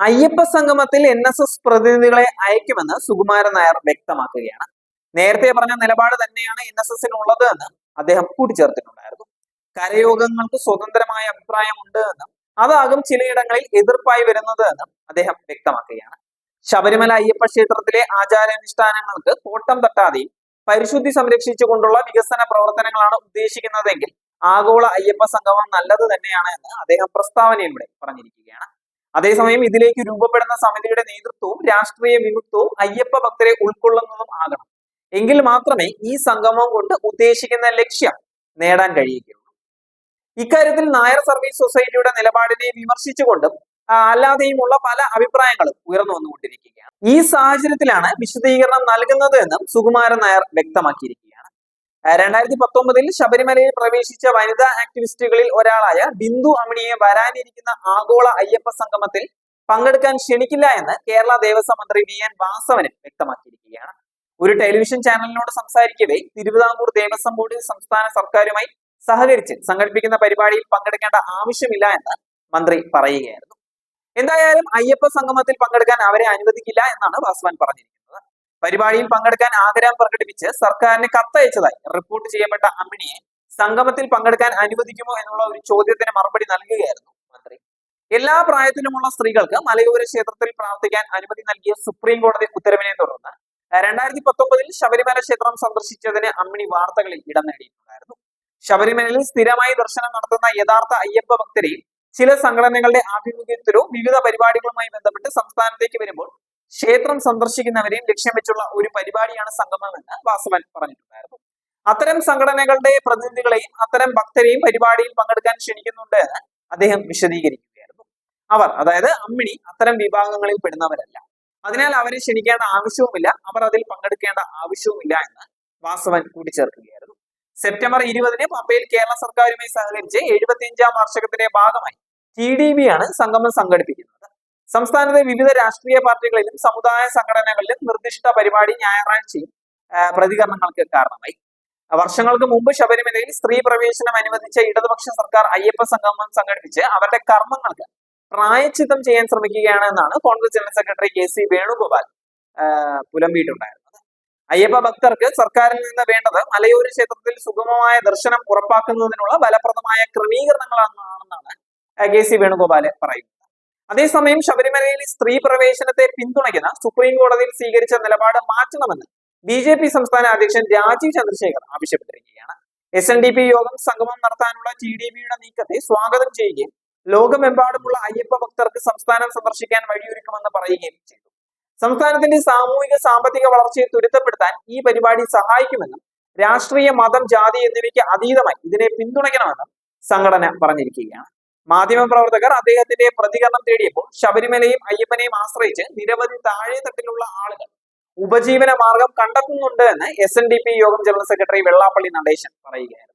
അയ്യപ്പ സംഗമത്തിൽ N S S പ്രതിനിധികളെ അയക്കുമെന്ന് സുകുമാരൻ നായർ വ്യക്തമാക്കുകയാണ്. നേരത്തെ പറഞ്ഞ നിലപാട് തന്നെയാണ് എൻ എസ് എസിനുള്ളത് എന്ന് അദ്ദേഹം കൂട്ടിച്ചേർത്തിട്ടുണ്ടായിരുന്നു. കരയോഗങ്ങൾക്ക് സ്വതന്ത്രമായ അഭിപ്രായമുണ്ട് എന്നും അതാകും ചിലയിടങ്ങളിൽ എതിർപ്പായി വരുന്നത് എന്നും അദ്ദേഹം വ്യക്തമാക്കുകയാണ്. ശബരിമല അയ്യപ്പ ക്ഷേത്രത്തിലെ ആചാരാനുഷ്ഠാനങ്ങൾക്ക് കോട്ടം തട്ടാതെയും പരിശുദ്ധി സംരക്ഷിച്ചുകൊണ്ടുള്ള വികസന പ്രവർത്തനങ്ങളാണ് ഉദ്ദേശിക്കുന്നതെങ്കിൽ ആഗോള അയ്യപ്പ സംഗമം നല്ലത് തന്നെയാണ് എന്ന് അദ്ദേഹം പ്രസ്താവനയിലൂടെ പറഞ്ഞിരിക്കുകയാണ്. അതേസമയം ഇതിലേക്ക് രൂപപ്പെടുന്ന സമിതിയുടെ നേതൃത്വവും രാഷ്ട്രീയ വിമുക്തവും അയ്യപ്പ ഭക്തരെ ഉൾക്കൊള്ളുന്നതും ആകണം. എങ്കിൽ മാത്രമേ ഈ സംഗമം കൊണ്ട് ഉദ്ദേശിക്കുന്ന ലക്ഷ്യം നേടാൻ കഴിയുകയുള്ളൂ. ഇക്കാര്യത്തിൽ നായർ സർവീസ് സൊസൈറ്റിയുടെ നിലപാടിനെ വിമർശിച്ചുകൊണ്ടും അല്ലാതെയുമുള്ള പല അഭിപ്രായങ്ങളും ഉയർന്നു വന്നുകൊണ്ടിരിക്കുകയാണ്. ഈ സാഹചര്യത്തിലാണ് വിശദീകരണം നൽകുന്നത് എന്നും സുകുമാരൻ നായർ വ്യക്തമാക്കിയിരിക്കുകയാണ്. ആ, രണ്ടായിരത്തി പത്തൊമ്പതിൽ ശബരിമലയിൽ പ്രവേശിച്ച വനിതാ ആക്ടിവിസ്റ്റുകളിൽ ഒരാളായ ബിന്ദു അമിണിയെ വരാനിരിക്കുന്ന ആഗോള അയ്യപ്പ സംഗമത്തിൽ പങ്കെടുക്കാൻ ക്ഷണിക്കില്ല എന്ന് കേരള ദേവസ്വം മന്ത്രി വി എൻ വാസവനും വ്യക്തമാക്കിയിരിക്കുകയാണ്. ഒരു ടെലിവിഷൻ ചാനലിനോട് സംസാരിക്കവേ തിരുവിതാംകൂർ ദേവസ്വം ബോർഡ് സംസ്ഥാന സർക്കാരുമായി സഹകരിച്ച് സംഘടിപ്പിക്കുന്ന പരിപാടിയിൽ പങ്കെടുക്കേണ്ട ആവശ്യമില്ല എന്ന് മന്ത്രി പറയുകയായിരുന്നു. എന്തായാലും അയ്യപ്പ സംഗമത്തിൽ പങ്കെടുക്കാൻ അവരെ അനുവദിക്കില്ല എന്നാണ് വാസവൻ പറഞ്ഞിരിക്കുന്നത്. പരിപാടിയിൽ പങ്കെടുക്കാൻ ആഗ്രഹം പ്രകടിപ്പിച്ച് സർക്കാരിന് കത്തയച്ചതായി. റിപ്പോർട്ട് ചെയ്യപ്പെട്ട അമ്മിണിയെ സംഗമത്തിൽ പങ്കെടുക്കാൻ അനുവദിക്കുമോ എന്നുള്ള ഒരു ചോദ്യത്തിന് മറുപടി നൽകുകയായിരുന്നു മന്ത്രി. എല്ലാ പ്രായത്തിലുമുള്ള സ്ത്രീകൾക്ക് മലയോര ക്ഷേത്രത്തിൽ പ്രാർത്ഥിക്കാൻ അനുമതി നൽകിയ സുപ്രീം കോടതി ഉത്തരവിനെ തുടർന്ന് രണ്ടായിരത്തി പത്തൊമ്പതിൽ ശബരിമല ക്ഷേത്രം സന്ദർശിച്ചതിന് അമ്മിണി വാർത്തകളിൽ ഇടം നേടിയിട്ടുണ്ടായിരുന്നു. ശബരിമലയിൽ സ്ഥിരമായി ദർശനം നടത്തുന്ന യഥാർത്ഥ അയ്യപ്പ ഭക്തരെയും ചില സംഘടനകളുടെ ആഭിമുഖ്യത്തിലോ വിവിധ പരിപാടികളുമായി ബന്ധപ്പെട്ട് സംസ്ഥാനത്തേക്ക് വരുമ്പോൾ ക്ഷേത്രം സന്ദർശിക്കുന്നവരെയും ലക്ഷ്യം വെച്ചുള്ള ഒരു പരിപാടിയാണ് സംഗമമെന്ന് വാസവൻ പറഞ്ഞിട്ടുണ്ടായിരുന്നു. അത്തരം സംഘടനകളുടെ പ്രതിനിധികളെയും അത്തരം ഭക്തരെയും പരിപാടിയിൽ പങ്കെടുക്കാൻ ക്ഷണിക്കുന്നുണ്ട് എന്ന് അദ്ദേഹം വിശദീകരിക്കുകയായിരുന്നു. അവർ അതായത് അമ്മിണി അത്തരം വിഭാഗങ്ങളിൽ പെടുന്നവരല്ല. അതിനാൽ അവരെ ക്ഷണിക്കേണ്ട ആവശ്യവുമില്ല. അവർ അതിൽ പങ്കെടുക്കേണ്ട ആവശ്യവുമില്ല എന്ന് വാസവൻ കൂട്ടിച്ചേർക്കുകയായിരുന്നു. സെപ്റ്റംബർ ഇരുപതിന് പമ്പയിൽ കേരള സർക്കാരുമായി സഹകരിച്ച് എഴുപത്തിയഞ്ചാം വാർഷികത്തിന്റെ ഭാഗമായി ടി ഡി ബി ആണ് സംഗമം സംഘടിപ്പിക്കുന്നത്. സംസ്ഥാനത്തെ വിവിധ രാഷ്ട്രീയ പാർട്ടികളിലും സമുദായ സംഘടനകളിലും നിർദ്ദിഷ്ട പരിപാടി ഞായറാഴ്ചയും പ്രതികരണങ്ങൾക്ക് കാരണമായി. വർഷങ്ങൾക്ക് മുമ്പ് ശബരിമലയിൽ സ്ത്രീ പ്രവേശനം അനുവദിച്ച ഇടതുപക്ഷ സർക്കാർ അയ്യപ്പ സംഗമം സംഘടിപ്പിച്ച് അവരുടെ കർമ്മങ്ങൾക്ക് പ്രായച്ചിത്തം ചെയ്യാൻ ശ്രമിക്കുകയാണ് എന്നാണ് Congress general secretary K C Venugopal പുലമ്പിയിട്ടുണ്ടായിരുന്നത്. Ayyappa ഭക്തർക്ക് സർക്കാരിൽ നിന്ന് വേണ്ടത് മലയോര ക്ഷേത്രത്തിൽ സുഗമമായ ദർശനം ഉറപ്പാക്കുന്നതിനുള്ള ഫലപ്രദമായ ക്രമീകരണങ്ങളാണെന്നാണ് കെ സി വേണുഗോപാൽ പറയുന്നത്. അതേസമയം ശബരിമലയിൽ സ്ത്രീ പ്രവേശനത്തെ പിന്തുണയ്ക്കുന്ന സുപ്രീം കോടതിയിൽ സ്വീകരിച്ച നിലപാട് മാറ്റണമെന്ന് ബി ജെ പി സംസ്ഥാന അധ്യക്ഷൻ രാജീവ് ചന്ദ്രശേഖർ ആവശ്യപ്പെട്ടിരിക്കുകയാണ്. എസ് എൻ ഡി പി യോഗം സംഗമം നടത്താനുള്ള ടി ഡി ബിയുടെ നീക്കത്തെ സ്വാഗതം ചെയ്യുകയും ലോകമെമ്പാടുമുള്ള അയ്യപ്പ ഭക്തർക്ക് സംസ്ഥാനം സന്ദർശിക്കാൻ വഴിയൊരുക്കുമെന്ന് പറയുകയും ചെയ്തു. സംസ്ഥാനത്തിന്റെ സാമൂഹിക സാമ്പത്തിക വളർച്ചയെ ത്വരിതപ്പെടുത്താൻ ഈ പരിപാടി സഹായിക്കുമെന്നും രാഷ്ട്രീയ മതം ജാതി എന്നിവയ്ക്ക് അതീതമായി ഇതിനെ പിന്തുണയ്ക്കണമെന്നും സംഘടന പറഞ്ഞിരിക്കുകയാണ്. മാധ്യമപ്രവർത്തകർ അദ്ദേഹത്തിന്റെ പ്രതികരണം തേടിയപ്പോൾ ശബരിമലയും അയ്യപ്പനെയും ആശ്രയിച്ച് നിരവധി താഴെ തട്ടിലുള്ള ആളുകൾ ഉപജീവന മാർഗം കണ്ടെത്തുന്നുണ്ട് എന്ന് എസ് യോഗം ജനറൽ സെക്രട്ടറി വെള്ളാപ്പള്ളി നടേശൻ പറയുകയായിരുന്നു.